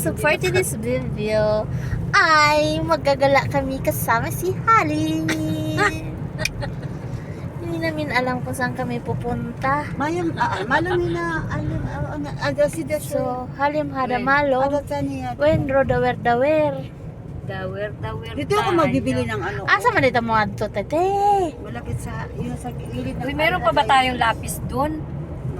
So for today's video ay magagala kami kasama si Hali. Hindi namin alam kung saan kami pupunta. Mayam, ah, malam na, alam, ah, ada si Deso. So, halim hadamalo. Ada taniya. When dawer dawer. Dawer, dawer Dito ako magbibili ng ano. Asa man dito mo adto tete? Malapit sa, yun sa gilid ng Uy, meron pa ba tayong lapis doon?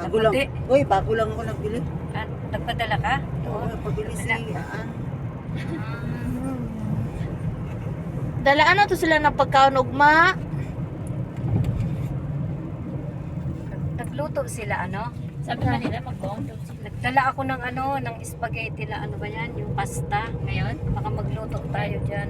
Bago lang. Uy, bago lang ako nagbili. Ah, nagpadala ka? Oo, pabili si, ah, Dala ano to sila ng pagkaon ugma? Nagluto sila, ano? Sabi nga nila, Nagdala ako ng ano, ng spaghetti na ano ba yan? Yung pasta. Ngayon? Baka magluto tayo dyan.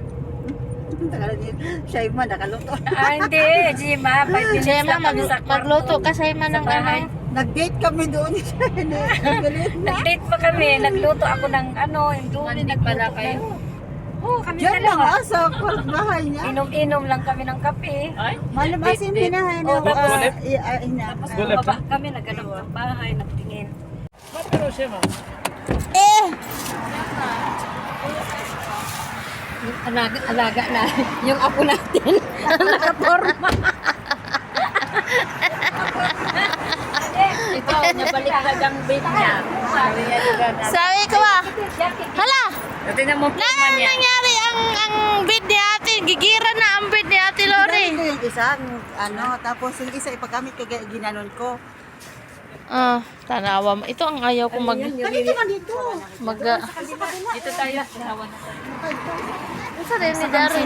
tagal niya. Siya yung man, nakaluto. Ah, hindi. Jima, 5 minutes Siya lang mag kami sa kwarto. magluto kasi man Sa ng bahay. ano. Nag-date kami doon. Nagalit na. Nag-date pa kami. Nagluto ako ng ano, yung doon. Nagluto kayo. Oo, kami Diyan lang dalawa. ah, sa kwarto bahay niya. Inom-inom lang kami ng kape. Malam asin pinahay na. Oh, tapos- i- ah, ina. Tapos bumaba kami, naghanap ng bahay, nagtingin. Eh, Yung alaga, alaga na. Yung apo natin. Nakaporma. Ito, nabaliktad ang bait niya. sabi ko ba? Hala, Dati na mo na ano nangyari ang ang bid ni ate? Gigira na ang bid ni ate Lori. Ginamit ko yung isa, ano, tapos yung isa ipagamit ko, ginanon ko. Ah, tanawa mo. Ito ang ayaw ko mag Dito man dito. mag Dito tayo. Isa rin ni Dari.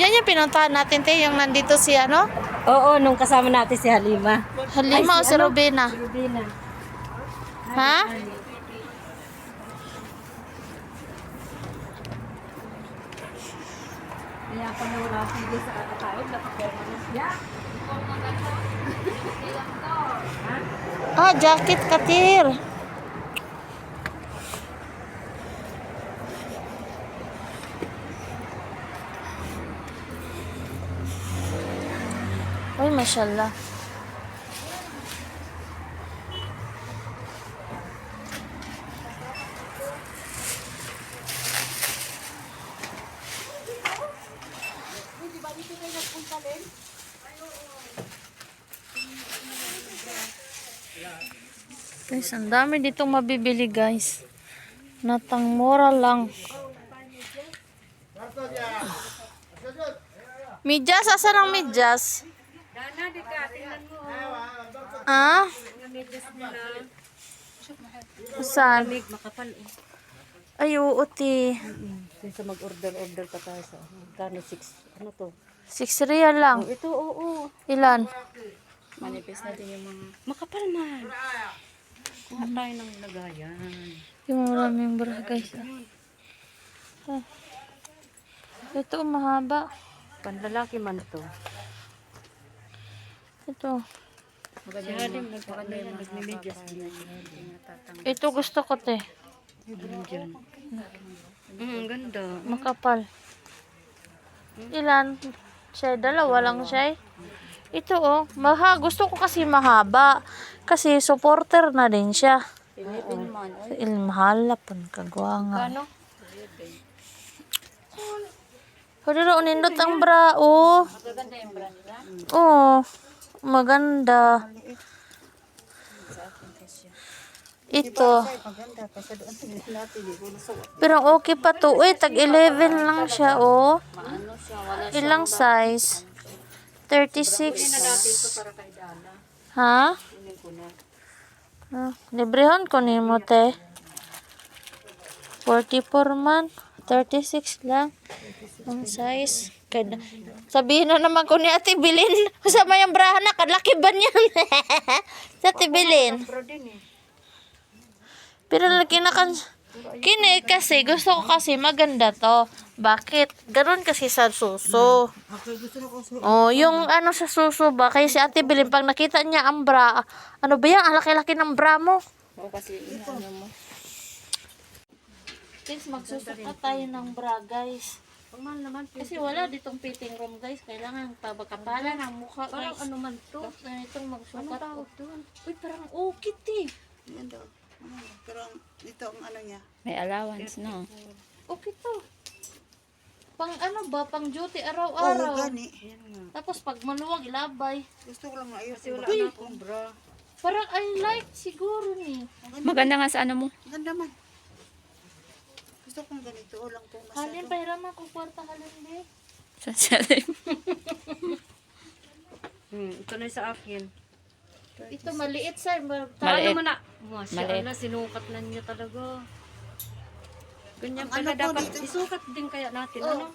Yan yung pinuntahan natin, te, yung nandito si ano? Oo, nung kasama natin si Halima. Halima o si Rubina? Rubina. Ha? Kaya pa na wala sige sa kakatawag, nakaporma na siya. Ah, jacket katir. Mashallah. Guys, ang dami ditong mabibili, guys. Natang mura lang. Midyas? Asan ang midyas? Dana, di ka, tingnan mo. Ah? Mga medyas nila. Saan? Lamig, makapal eh. Ay, oo, ti. Kaysa mag-order-order pa tayo sa kano 6, ano to? 6 real lang. Ito, oo. Ilan? Manifest natin yung mga... Makapal man. Kuha tayo ng lagayan. Yung maraming bra, guys. Ah. Ah. Ito, mahaba. Panlalaki man to. Ito. Ito gusto ko, te. Mm, ganda. Makapal. Ilan? Siya, dalawa lang siya. Ito oh, maha, gusto ko kasi mahaba. Kasi supporter na din siya. Pilipin man. Il mahal pun kagwanga. Ano? Pero ro nindot ang bra oh. Magaganda yung brand nila. Oh, maganda. Ito. Pero okay pa to. Uy, tag 11 lang siya oh. Ilang size? 36. para kay Dana. Ha? Ah, librehon ko ni mo te. 44 man. 36 lang. Ang size. Kada. Sabihin na naman ko ni ate bilin. Kasama yung brahan na. Kadlaki ba niyan? Sa ate bilin. Pero eh. Pero lagi na kan... Kini kasi, gusto ko kasi maganda to. Bakit? Ganon kasi sa suso. Oh, yung ano sa suso ba? Kaya si Ate Bilin, pag nakita niya ang bra, ano ba yan? Ang laki-laki ng bra mo. Oo, kasi ano mo. Guys, magsusukat tayo ng bra, guys. Mahal naman. Kasi wala ditong fitting room, guys. Kailangan pabakapalan ang mukha, Parang guys. ano man to. Tapos ganitong Ano magsukat. tawag doon? Uy, parang okay, eh. Yan daw. Pero ang- ito ang ano niya. May allowance, no? Okay to. Pang ano ba? Pang duty Oo, araw-araw. gani. Tapos pag maluwag, ilabay. Gusto ko lang ayos. Kasi wala Uy, na akong bra. Parang I like siguro ni. Maganda nga sa ano mo. Ganda man. Gusto kong ganito o lang po Halin, masyado. pahiraman ko kwarta halin di. Sa salim. Hmm, ito na yung sa akin. Ito maliit sa Maliit. Paano mo na? Masya Maliit. Allah, sinukat na niya talaga. Ganyan Ang pala ano dapat. dito- Isukat din kaya natin, Oh. ano?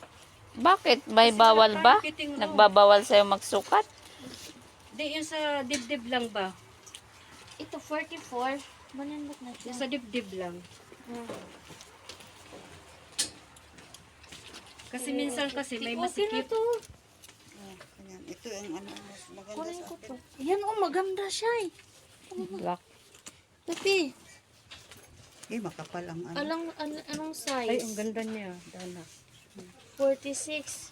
Bakit? May bawal ba? Nagbabawal sa'yo magsukat? Di, yung sa dibdib lang ba? Ito 44. Manindot na siya. Yung sa dibdib lang. Kasi minsan kasi may Okay na masikip. to. Ayan, ito ang ano, mas maganda Kunin sa ko akin. to. Yan oh, maganda siya eh. Black. Tapi, Eh, makapal ang ano. alang, an, anong size? Ay, ang ganda niya. Dana. 46.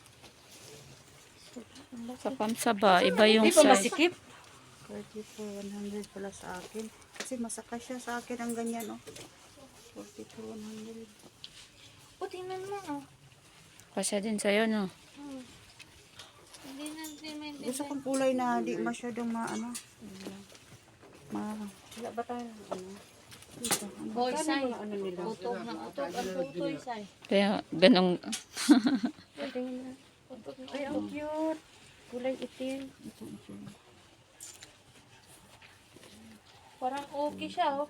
Sa pamsaba, iba yung Di ba size. masikip? 44, 100 pala sa akin. Kasi masaka siya sa akin ang ganyan, oh. 44, 100. O, tingnan mo oh. Kasya din sa'yo, no? Hindi na, hindi na, hindi Gusto kong kulay na di masyadong ma, ano. Ma, Wala ba tayo? Ano? dito, ano. Boy, say. Ano nila? Utog na utog. Ang tutoy, say. Kaya ganong... Ay, ang cute. Kulay itim. Parang okay siya, oh.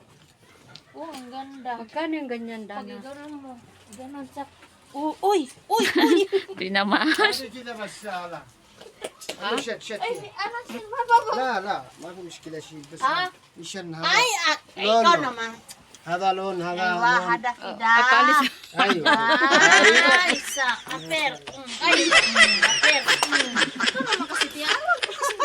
Oh, ang ganda. Magkano yung ganyan, Dana? igano'n mo, ganon sa... Oh, uy! Uy, uy. Dinamaz. Hadi gidemezsin hala. Hadi şet şet. Anasını baba. La la. Bakın işkileşeyim. Ha? İşen hava. Ay, ah, ay, Lolo. ikaw naman. Hava lon hava Ay, lon. wahada ah, kida. Akalis. Um. Ayun. Ay, sa aper. Mm, um. Ay, mm, aper. Mm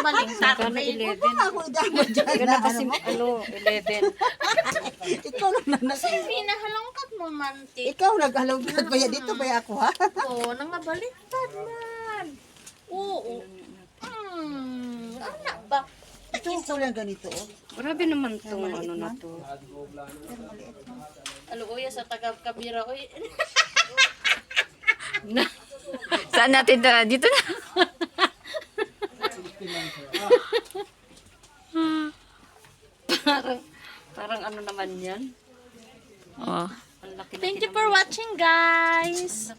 balingtar? Magkano babe? 11? Ako dyan na, Ganda kasi, ano mo. ano, 11. Ikaw naman na Kasi pinahalongkat mo man, ti. Ikaw naghalawag ba yan dito ba ako ha? Oo, nangabaliktad man. Oo. Mm, ano ba? Ito ko lang ganito oh. Grabe naman tong ano na to. Aluoya sa taga-kabira. Uy, Saan natin na? Dito na. Ano naman yan. Oh. Thank you for watching, guys.